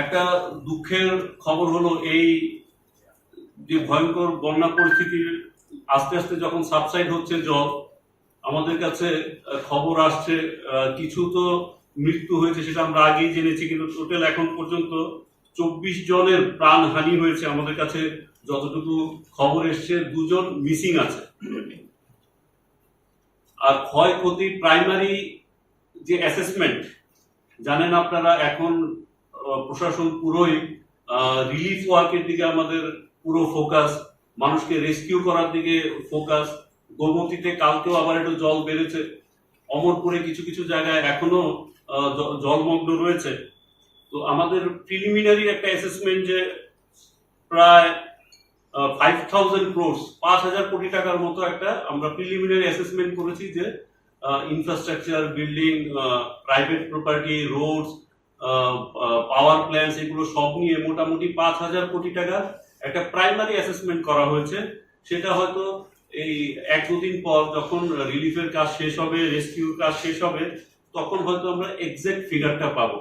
একটা দুঃখের খবর হলো এই যে ভয়ঙ্কর বন্যা পরিস্থিতির আস্তে আস্তে যখন সাবসাইড হচ্ছে জল, আমাদের কাছে খবর আসছে কিছু তো মৃত্যু হয়েছে সেটা আমরা আগেই জেনেছি কিন্তু টোটাল এখন পর্যন্ত চব্বিশ জনের প্রাণহানি হয়েছে আমাদের কাছে যতটুকু খবর এসছে, দুজন মিসিং আছে। আর ক্ষয়ক্ষতি প্রাইমারি যে অ্যাসেসমেন্ট জানেন আপনারা, এখন প্রশাসন পুরোই রিলিফ ওয়ার্কের দিকে আমাদের পুরো ফোকাস মানুষকে রেস্কিউ করার দিকে ফোকাস গোমতীতে কালকেও আবার একটু জল বেড়েছে, অমরপুরে কিছু কিছু জায়গায় এখনও জলমগ্ন রয়েছে। তো আমাদের প্রিলিমিনারি একটা অ্যাসেসমেন্ট যে প্রায় ফাইভ থাউজেন্ড ক্রোর্স পাঁচ হাজার কোটি টাকার মতো একটা আমরা প্রিলিমিনারি অ্যাসেসমেন্ট করেছি যে infrastructure building private property roads power plants এগুলো সব নিয়ে মোটামুটি পাঁচ হাজার কোটি টাকার একটা প্রাইমারি অ্যাসেসমেন্ট করা হয়েছে। সেটা হয়তো এই এক দুদিন পর যখন রিলিফের কাজ শেষ হবে রেস্কিউর কাজ শেষ হবে, তখন হয়তো আমরা এক্সাক্ট ফিগারটা পাবো।